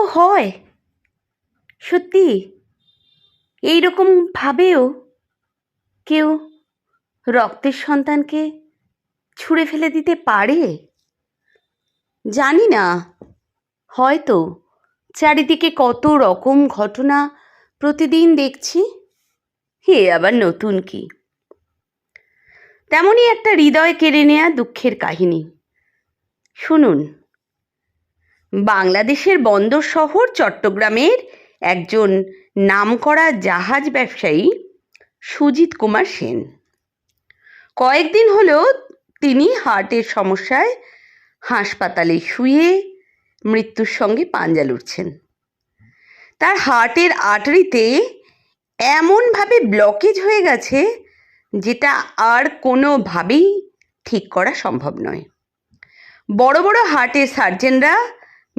কোথাও হয়। সত্যি, এইরকম ভাবেও কেউ রক্তের সন্তানকে ছুঁড়ে ফেলে দিতে পারে? জানি না। হয়তো চারিদিকে কত রকম ঘটনা প্রতিদিন দেখছি, হে আবার নতুন কি? তেমনই একটা হৃদয় কেড়ে নেয়া দুঃখের কাহিনী। শুনুন। বাংলাদেশের বন্দর শহর চট্টগ্রামের একজন নামকরা জাহাজ ব্যবসায়ী সুজিত কুমার সেন। কয়েকদিন হলো তিনি হার্টের সমস্যায় হাসপাতালে শুয়ে মৃত্যুর সঙ্গে পাঞ্জা লড়ছেন তার হার্টের আর্টারিতে এমনভাবে ব্লকেজ হয়ে গেছে যেটা আর কোনোভাবেই ঠিক করা সম্ভব নয়। বড় বড় হার্টের সার্জেনরা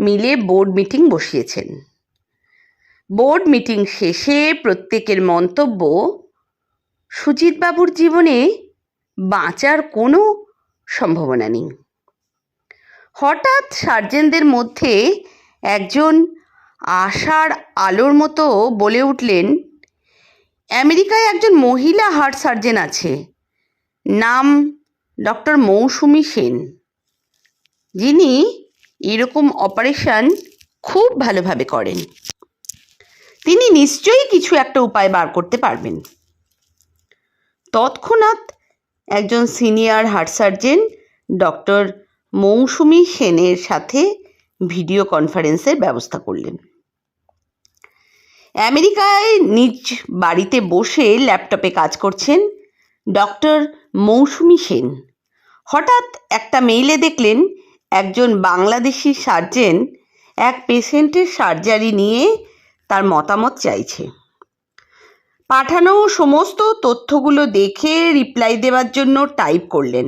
মিলে বোর্ড মিটিং বসিয়েছেন। বোর্ড মিটিং শেষে প্রত্যেকের মন্তব্য সুজিতবাবুর জীবনে বাঁচার কোনো সম্ভাবনা নেই। হঠাৎ সার্জেনদের মধ্যে একজন আশার আলোর মতো বলে উঠলেন, আমেরিকায় একজন মহিলা হার্ট সার্জেন আছে, নাম ডক্টর মৌসুমি সেন। যিনি এরকম অপারেশন খুব ভালোভাবে করেন। তিনি নিশ্চয়ই কিছু একটা উপায় বার করতে পারবেন। তৎক্ষণাৎ একজন senior heart surgeon doctor Mousumi সেনের সাথে ভিডিও কনফারেন্সের ব্যবস্থা করলেন। আমেরিকায় নিজ বাড়িতে বসে ল্যাপটপে কাজ করছেন ডক্টর মৌসুমি সেন। হঠাৎ একটা মেইলে দেখলেন একজন বাংলাদেশি সার্জেন এক পেশেন্টের সার্জারি নিয়ে তার মতামত চাইছে। পাঠানো সমস্ত তথ্যগুলো দেখে রিপ্লাই দেওয়ার জন্য টাইপ করলেন।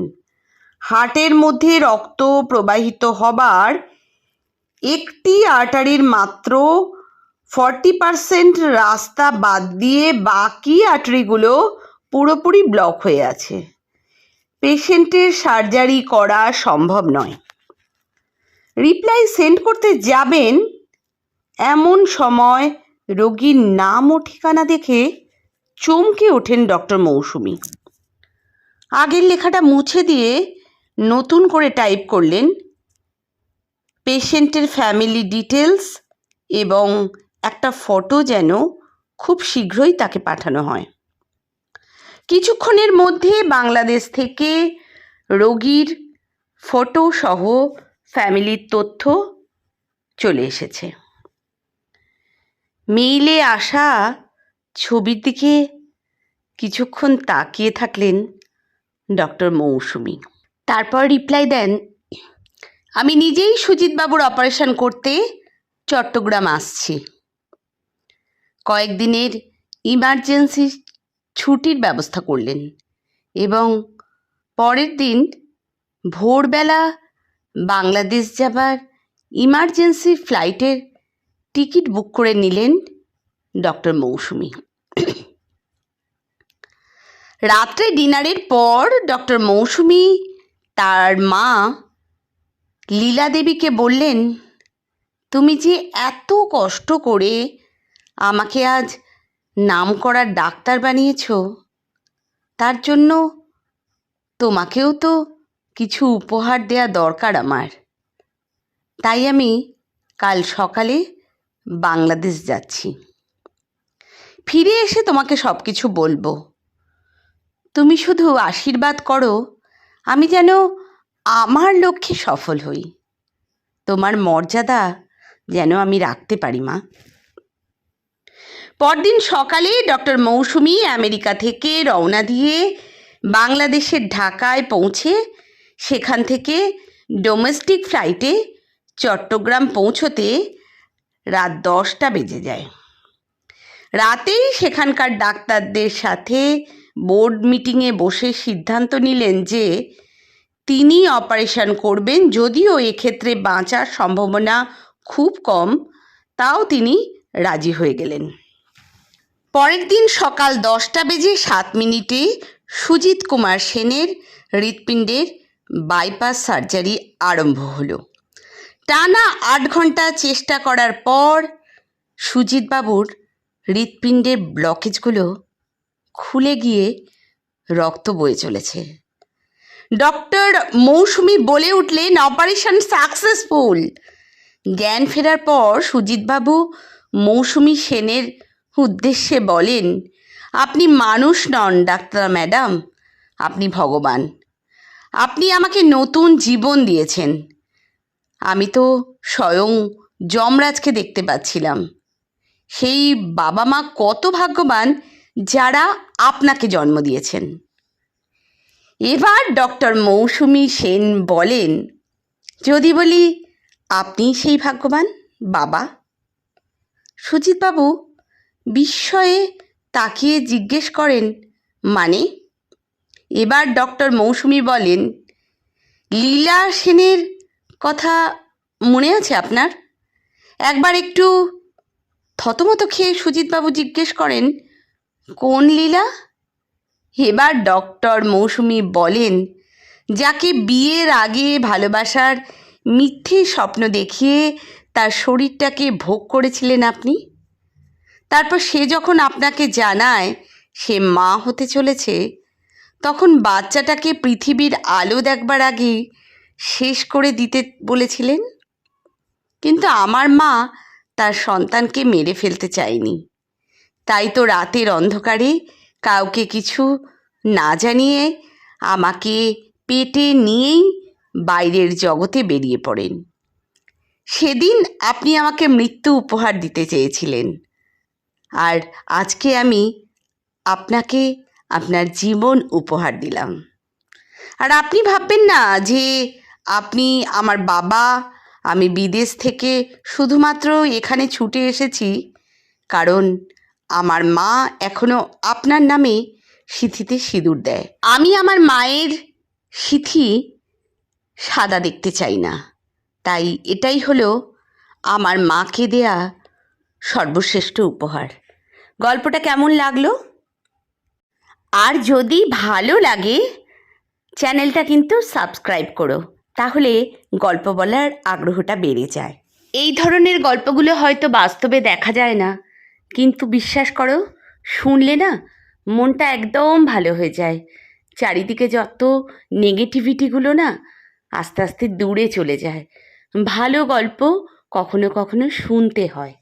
হার্টের মধ্যে রক্ত প্রবাহিত হবার একটি আর্টারির মাত্র ফর্টি পারসেন্ট রাস্তা বাদ দিয়ে বাকি আর্টারিগুলো পুরোপুরি ব্লক হয়ে আছে। পেশেন্টের সার্জারি করা সম্ভব নয়। রিপ্লাই সেন্ড করতে যাবেন, এমন সময় রোগীর নাম ও ঠিকানা দেখে চমকে ওঠেন ডক্টর মৌসুমি। আগের লেখাটা মুছে দিয়ে নতুন করে টাইপ করলেন পেশেন্টের ফ্যামিলি ডিটেলস এবং একটা ফটো যেন খুব শীঘ্রই তাকে পাঠানো হয়। কিছুক্ষণের মধ্যে বাংলাদেশ থেকে রোগীর ফটো সহ ফ্যামিলির তথ্য চলে এসেছে। মেইলে আসা ছবির দিকে কিছুক্ষণ তাকিয়ে থাকলেন ডক্টর মৌসুমি। তারপর রিপ্লাই দেন, আমি নিজেই সুজিতবাবুর অপারেশন করতে চট্টগ্রাম আসছি। কয়েকদিনের ইমার্জেন্সি ছুটির ব্যবস্থা করলেন এবং পরের দিন ভোরবেলা বাংলাদেশ যাবার ইমার্জেন্সি ফ্লাইটের টিকিট বুক করে নিলেন ডক্টর মৌসুমি। রাত্রে ডিনারের পর ডক্টর মৌসুমি তার মা লীলা দেবীকে বললেন, তুমি যে এত কষ্ট করে আমাকে আজ নাম করার ডাক্তার বানিয়েছ, তার জন্য তোমাকেও তো কিছু উপহার দেয়া দরকার আমার। তাই আমি কাল সকালে বাংলাদেশ যাচ্ছি। ফিরে এসে তোমাকে সব কিছু বলব। তুমি শুধু আশীর্বাদ করো, আমি যেন আমার লক্ষ্যে সফল হই। তোমার মর্যাদা যেন আমি রাখতে পারি, মা। পরদিন সকালে ডক্টর মৌসুমি আমেরিকা থেকে রওনা দিয়ে বাংলাদেশের ঢাকায় পৌঁছে সেখান থেকে ডোমেস্টিক ফ্লাইটে চট্টগ্রাম পৌঁছতে রাত দশটা বেজে যায়। রাতেই সেখানকার ডাক্তারদের সাথে বোর্ড মিটিংয়ে বসে সিদ্ধান্ত নিলেন যে তিনি অপারেশন করবেন, যদিও এক্ষেত্রে বাঁচার সম্ভাবনা খুব কম, তাও তিনি রাজি হয়ে গেলেন। পরের দিন সকাল দশটা বেজে সাত মিনিটে সুজিত কুমার সেনের হৃৎপিণ্ডের বাইপাস সার্জারি আরম্ভ হলো। টানা আট ঘণ্টা চেষ্টা করার পর সুজিতবাবুর হৃৎপিণ্ডের ব্লকেজগুলো খুলে গিয়ে রক্ত বয়ে চলেছে। ডক্টর মৌসুমি বলে উঠলেন অপারেশন সাকসেসফুল জ্ঞান ফেরার পর সুজিতবাবু মৌসুমি সেনের উদ্দেশ্যে বলেন, আপনি মানুষ নন, ডাক্তার ম্যাডাম, আপনি ভগবান। আপনি আমাকে নতুন জীবন দিয়েছেন। আমি তো স্বয়ং যমরাজকে দেখতে পাচ্ছিলাম। সেই বাবা মা কত ভাগ্যবান যারা আপনাকে জন্ম দিয়েছেন। এবার ডক্টর মৌসুমি সেন বলেন, যদি বলি আপনি সেই ভাগ্যবান বাবা? সুজিতবাবু বিস্ময়ে তাকিয়ে জিজ্ঞেস করেন মানে? এবার ডক্টর মৌসুমি বলেন, লীলা সেনের কথা মনে আছে আপনার? একবার একটু থতমত খেয়ে সুজিতবাবু জিজ্ঞেস করেন, কোন লীলা? এবার ডক্টর মৌসুমি বলেন, যাকে বিয়ের আগে ভালোবাসার মিথ্যে স্বপ্ন দেখিয়ে তার শরীরটাকে ভোগ করেছিলেন আপনি? তারপর সে যখন আপনাকে জানায়, সে মা হতে চলেছে তখন বাচ্চাটাকে পৃথিবীর আলো দেখবার আগে শেষ করে দিতে বলেছিলেন। কিন্তু আমার মা তার সন্তানকে মেরে ফেলতে চায়নি। তাই তো রাতের অন্ধকারে কাউকে কিছু না জানিয়ে আমাকে পেটে নিয়েই বাইরের জগতে বেরিয়ে পড়েন। সেদিন আপনি আমাকে মৃত্যু উপহার দিতে চেয়েছিলেন। আর আজকে আমি আপনাকে আপনার জীবন উপহার দিলাম। আর আপনি ভাববেন না যে আপনি আমার বাবা, আমি বিদেশ থেকে শুধুমাত্র এখানে ছুটে এসেছি, কারণ আমার মা এখনও আপনার নামে সিথিতে সিঁদুর দেয়। আমি আমার মায়ের সিথি সাদা দেখতে চাই না। তাই এটাই হলো আমার মাকে দেয়া সর্বশ্রেষ্ঠ উপহার। গল্পটা কেমন লাগল? আর যদি ভালো লাগে, চ্যানেলটা কিন্তু সাবস্ক্রাইব করো, তাহলে গল্প বলার আগ্রহটা বেড়ে যায়। এই ধরনের গল্পগুলো হয়তো বাস্তবে দেখা যায় না, কিন্তু বিশ্বাস করো, শুনলে না মনটা একদম ভালো হয়ে যায়। চারিদিকে যত নেগেটিভিটিগুলো না আস্তে আস্তে দূরে চলে যায়। ভালো গল্প কখনো কখনো শুনতে হয়।